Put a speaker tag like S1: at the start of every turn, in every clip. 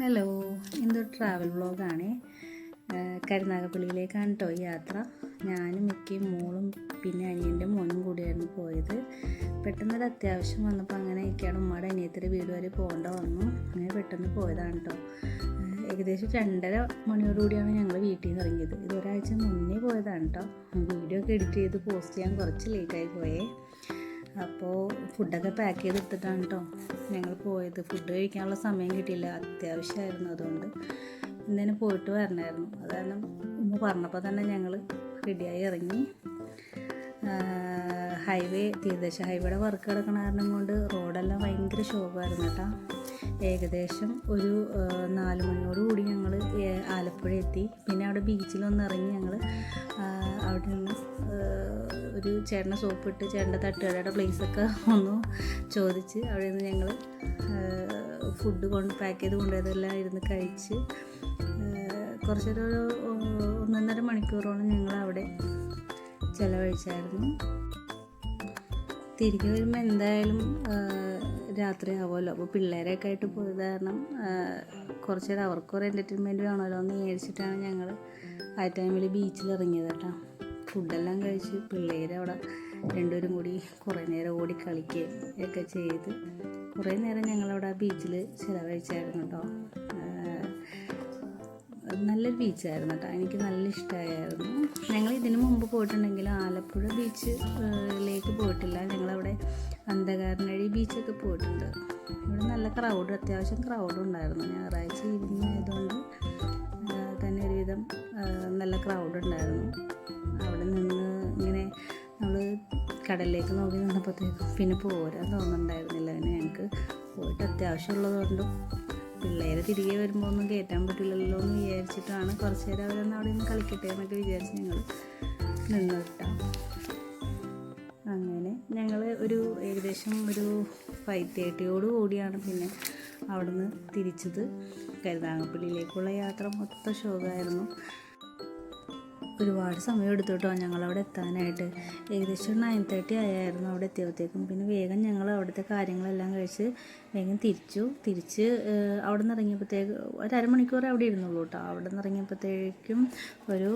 S1: Hello ഇതൊരു travel വ്ളോഗാണേ കരുനാഗപ്പള്ളിയിലേക്കാണ് കേട്ടോ യാത്ര. ഞാനും മിക്കയും മോളും പിന്നെ അനിയന്റെ മോനും കൂടിയായിരുന്നു പോയത്. പെട്ടെന്നൊരു അത്യാവശ്യം വന്നപ്പോൾ അങ്ങനെ ഒക്കെയാണ് ഉമ്മയുടെ അനിയത്തിന്റെ വീട് വരെ പോകേണ്ട വന്നു. അങ്ങനെ പെട്ടെന്ന് പോയതാണ് കേട്ടോ ഏകദേശം രണ്ടര മണിയോടുകൂടിയാണ് ഞങ്ങൾ വീട്ടിൽ നിന്ന് ഇറങ്ങിയത്. ഇത് ഒരാഴ്ച മുന്നേ പോയതാണ് കേട്ടോ വീഡിയോ ഒക്കെ എഡിറ്റ് ചെയ്ത് പോസ്റ്റ് ചെയ്യാൻ കുറച്ച് ലേറ്റായി പോയേ. അപ്പോൾ ഫുഡൊക്കെ പാക്ക് ചെയ്തിട്ടിട്ടാണ് കേട്ടോ ഞങ്ങൾ പോയത്. ഫുഡ് കഴിക്കാനുള്ള സമയം കിട്ടിയില്ല. അത്യാവശ്യമായിരുന്നു അതുകൊണ്ട് ഇന്നേനെ പോയിട്ട് വരണമായിരുന്നു അത് കാരണം ഉമ്മ പറഞ്ഞപ്പോൾ തന്നെ ഞങ്ങൾ റെഡിയായി ഇറങ്ങി. ഹൈവേ തീരദേശ ഹൈവേയുടെ വർക്ക് കിടക്കണ കാരണം കൊണ്ട് റോഡെല്ലാം ഭയങ്കര ശോഭമായിരുന്നു കേട്ടോ ഏകദേശം ഒരു നാല് മണിയോട് കൂടി ഞങ്ങൾ ആലപ്പുഴ എത്തി. പിന്നെ അവിടെ ബീച്ചിലൊന്ന് ഇറങ്ങി ഞങ്ങൾ അവിടെ നിന്ന് ഒരു ചേട്ടനെ സോപ്പിട്ട് ചേട്ടന്റെ തട്ടുകടയുടെ പ്ലേസൊക്കെ ഒന്ന് ചോദിച്ച് അവിടെ നിന്ന് ഞങ്ങൾ ഫുഡ് കൊണ്ട് പാക്ക് ചെയ്ത് കൊണ്ടുപോയതെല്ലാം ഇരുന്ന് കഴിച്ച് കുറച്ചൊരു ഒന്നൊന്നര മണിക്കൂറോളം ഞങ്ങൾ അവിടെ ചിലവഴിച്ചായിരുന്നു. തിരികെ വരുമ്പോൾ എന്തായാലും ആ, രാത്രിയാവുമല്ലോ. അപ്പോൾ പിള്ളേരെയൊക്കെ ആയിട്ട് പോയത് കാരണം കുറച്ച് നേരം അവർക്കൊരു എന്റർടൈൻമെന്റ് വേണമല്ലോ എന്ന് വിചാരിച്ചിട്ടാണ് ഞങ്ങൾ ആ ടൈമിൽ ബീച്ചിൽ ഇറങ്ങിയത് കേട്ടോ. ഫുഡെല്ലാം കഴിച്ച് പിള്ളേരവിടെ രണ്ടുപേരും കൂടി കുറേ നേരം ഓടി കളിക്കുകയും ഒക്കെ ചെയ്ത് കുറേ നേരം ഞങ്ങളവിടെ ബീച്ചിൽ ചിലവഴിച്ചായിരുന്നു കേട്ടോ. നല്ലൊരു ബീച്ചായിരുന്നു കേട്ടോ. എനിക്ക് നല്ല ഇഷ്ടമായിരുന്നു ഞങ്ങൾ ഇതിനു മുമ്പ് പോയിട്ടുണ്ടെങ്കിൽ ആലപ്പുഴ ബീച്ചിലേക്ക് പോയിട്ടില്ല. ഞങ്ങളവിടെ അന്ധകാരനഴി ബീച്ചൊക്കെ പോയിട്ടുണ്ട്. ഇവിടെ നല്ല ക്രൗഡ് അത്യാവശ്യം ക്രൗഡ് ഉണ്ടായിരുന്നു. ഞായറാഴ്ച ഈവനിങ് ആയതുകൊണ്ട് തന്നെ ഒരുവിധം നല്ല ക്രൗഡ് ഉണ്ടായിരുന്നു. അവിടെ നിന്ന് ഇങ്ങനെ നമ്മൾ കടലിലേക്ക് നോക്കി നിന്നപ്പോഴത്തേക്കും പിന്നെ പോരാൻ തോന്നുന്നുണ്ടായിരുന്നില്ല. പിന്നെ ഞങ്ങൾക്ക് പോയിട്ട് അത്യാവശ്യമുള്ളതുകൊണ്ടും പിള്ളേരെ തിരികെ വരുമ്പോൾ ഒന്നും കയറ്റാൻ പറ്റില്ലല്ലോ എന്ന് വിചാരിച്ചിട്ടാണ് കുറച്ച് നേരം അവരൊന്ന് അവിടെ നിന്ന് കളിക്കട്ടെ എന്നൊക്കെ വിചാരിച്ച് ഞങ്ങൾ നിന്നു ഞങ്ങൾ ഒരു ഏകദേശം ഒരു ഫൈവ് തേർട്ടിയോട് കൂടിയാണ് പിന്നെ അവിടുന്ന് തിരിച്ചത്. കരുതാങ്ങപ്പള്ളിയിലേക്കുള്ള യാത്ര മൊത്തം ശോകമായിരുന്നു. ഒരുപാട് സമയം എടുത്തു കേട്ടോ ഞങ്ങളവിടെ എത്താനായിട്ട്. ഏകദേശം നയൻ തേർട്ടി ആയായിരുന്നു അവിടെ എത്തിയപ്പോഴത്തേക്കും. പിന്നെ വേഗം ഞങ്ങൾ അവിടുത്തെ കാര്യങ്ങളെല്ലാം കഴിച്ച് വേഗം തിരിച്ചു. തിരിച്ച് അവിടെ നിന്ന് ഇറങ്ങിയപ്പോഴത്തേക്ക് ഒരു അരമണിക്കൂർ അവിടെ ഇരുന്നുള്ളൂ കേട്ടോ. അവിടെ നിന്ന് ഇറങ്ങിയപ്പോഴത്തേക്കും ഒരു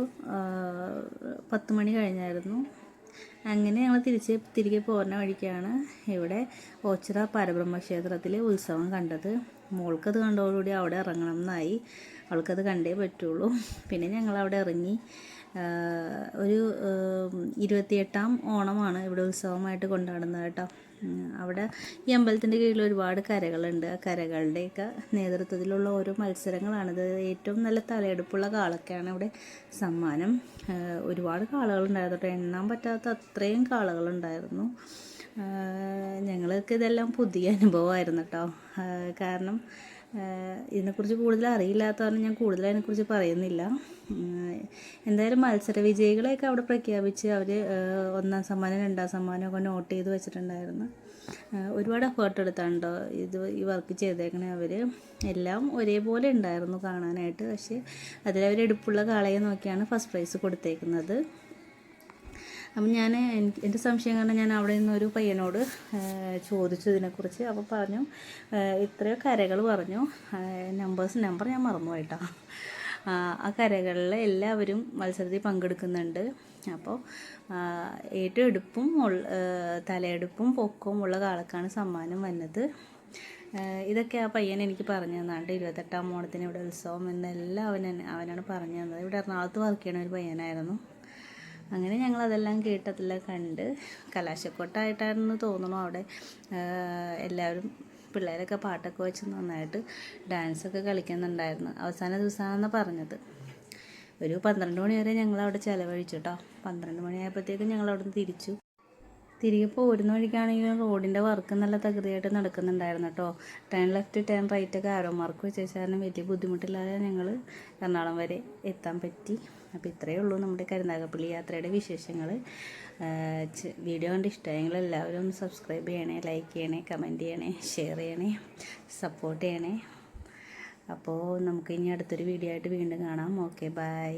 S1: പത്ത് മണി കഴിഞ്ഞായിരുന്നു. അങ്ങനെ ഞങ്ങൾ തിരിച്ച് തിരികെ പോരുന്ന വഴിക്കാണ് ഇവിടെ ഓച്ചിറ പരബ്രഹ്മ ക്ഷേത്രത്തിലെ ഉത്സവം കണ്ടത്. മോൾക്കത് കണ്ടോടുകൂടി അവിടെ ഇറങ്ങണം എന്നായി. അവൾക്കത് കണ്ടേ പറ്റുള്ളൂ. പിന്നെ ഞങ്ങൾ അവിടെ ഇറങ്ങി ഒരു ഇരുപത്തിയെട്ടാം ഓണമാണ് ഇവിടെ ഉത്സവമായിട്ട് കൊണ്ടാടുന്നത് കേട്ടോ. അവിടെ ഈ അമ്പലത്തിന്റെ കീഴിൽ ഒരുപാട് കരകളുണ്ട്. ആ കരകളുടെയൊക്കെ നേതൃത്വത്തിലുള്ള ഓരോ മത്സരങ്ങളാണിത്. ഏറ്റവും നല്ല തലയെടുപ്പുള്ള കാളൊക്കെയാണ് ഇവിടെ സമ്മാനം ഒരുപാട് കാളകളുണ്ടായിരുന്നു കേട്ടോ. എണ്ണാൻ പറ്റാത്ത അത്രയും കാളകളുണ്ടായിരുന്നു. ഞങ്ങൾക്ക് ഇതെല്ലാം പുതിയ അനുഭവമായിരുന്നു കേട്ടോ കാരണം ഇതിനെക്കുറിച്ച് കൂടുതൽ അറിയില്ലാത്ത കാരണം ഞാൻ കൂടുതൽ അതിനെക്കുറിച്ച് പറയുന്നില്ല. എന്തായാലും മത്സര വിജയികളെയൊക്കെ അവിടെ പ്രഖ്യാപിച്ച് അവർ ഒന്നാം സമ്മാനം രണ്ടാം സമ്മാനം ഒക്കെ നോട്ട് ചെയ്ത് വെച്ചിട്ടുണ്ടായിരുന്നു. ഒരുപാട് എഫേർട്ട് എടുത്താണ്ടോ ഇത് ഈ വർക്ക് ചെയ്തേക്കണേ അവർ എല്ലാം ഒരേപോലെ ഉണ്ടായിരുന്നു കാണാനായിട്ട്. പക്ഷേ അതിലവരെടുപ്പുള്ള കാളയെ നോക്കിയാണ് ഫസ്റ്റ് പ്രൈസ് കൊടുത്തേക്കുന്നത്. അപ്പം ഞാൻ എന്റെ സംശയം കാരണം ഞാൻ അവിടെ നിന്ന് ഒരു പയ്യനോട് ചോദിച്ചു ഇതിനെക്കുറിച്ച്. അപ്പോൾ പറഞ്ഞു ഇത്രയോ കരകൾ പറഞ്ഞു. നമ്പേഴ്സ് നമ്പർ ഞാൻ മറന്നു ആ കരകളിൽ എല്ലാവരും മത്സരത്തിൽ പങ്കെടുക്കുന്നുണ്ട്. അപ്പോൾ ഏറ്റവും എടുപ്പും തലയെടുപ്പും പൊക്കവും ഉള്ള കാലക്കാണ് സമ്മാനം വന്നത്. ഇതൊക്കെ ആ പയ്യൻ എനിക്ക് പറഞ്ഞു തന്നാണ്ട് ഇരുപത്തെട്ടാം ഓണത്തിന് ഇവിടെ ഉത്സവം എന്നെല്ലാം അവൻ അവനാണ് പറഞ്ഞു തന്നത്. ഇവിടെ എറണാകുളത്ത് വർക്ക് ചെയ്യണ ഒരു പയ്യനായിരുന്നു. അങ്ങനെ ഞങ്ങൾ അതെല്ലാം കേട്ടതെല്ലാം കണ്ട് കലാശക്കൊട്ടായിട്ടായിരുന്നു തോന്നുന്നു അവിടെ. എല്ലാവരും പിള്ളേരൊക്കെ പാട്ടൊക്കെ വെച്ച് നന്നായിട്ട് ഡാൻസൊക്കെ കളിക്കുന്നുണ്ടായിരുന്നു. അവസാന ദിവസമാണെന്ന് പറഞ്ഞത്. ഒരു പന്ത്രണ്ട് മണി വരെ ഞങ്ങൾ അവിടെ ചിലവഴിച്ചു കേട്ടോ പന്ത്രണ്ട് മണിയായപ്പോഴത്തേക്കും ഞങ്ങൾ അവിടെ നിന്ന് തിരിച്ചു. തിരികെ പോരുന്ന വഴിക്കാണെങ്കിലും റോഡിന്റെ വർക്ക് നല്ല തകൃതിയായിട്ട് നടക്കുന്നുണ്ടായിരുന്നു കേട്ടോ ടേൺ ലെഫ്റ്റ് ടേൺ റൈറ്റ് ഒക്കെ ആരോ മാർക്ക് വെച്ച കാരണം വലിയ ബുദ്ധിമുട്ടില്ലാതെ ഞങ്ങൾ എറണാകുളം വരെ എത്താൻ പറ്റി. അപ്പോൾ ഇത്രയേ ഉള്ളൂ നമ്മുടെ കരുനാഗപ്പള്ളി യാത്രയുടെ വിശേഷങ്ങൾ വീഡിയോ കണ്ട് ഇഷ്ടമായെങ്കിൽ എല്ലാവരും ഒന്ന് സബ്സ്ക്രൈബ് ചെയ്യണേ ലൈക്ക് ചെയ്യണേ കമന്റ് ചെയ്യണേ ഷെയർ ചെയ്യണേ സപ്പോർട്ട് ചെയ്യണേ. അപ്പോൾ നമുക്ക് ഇനി അടുത്തൊരു വീഡിയോ ആയിട്ട് വീണ്ടും കാണാം. Okay bye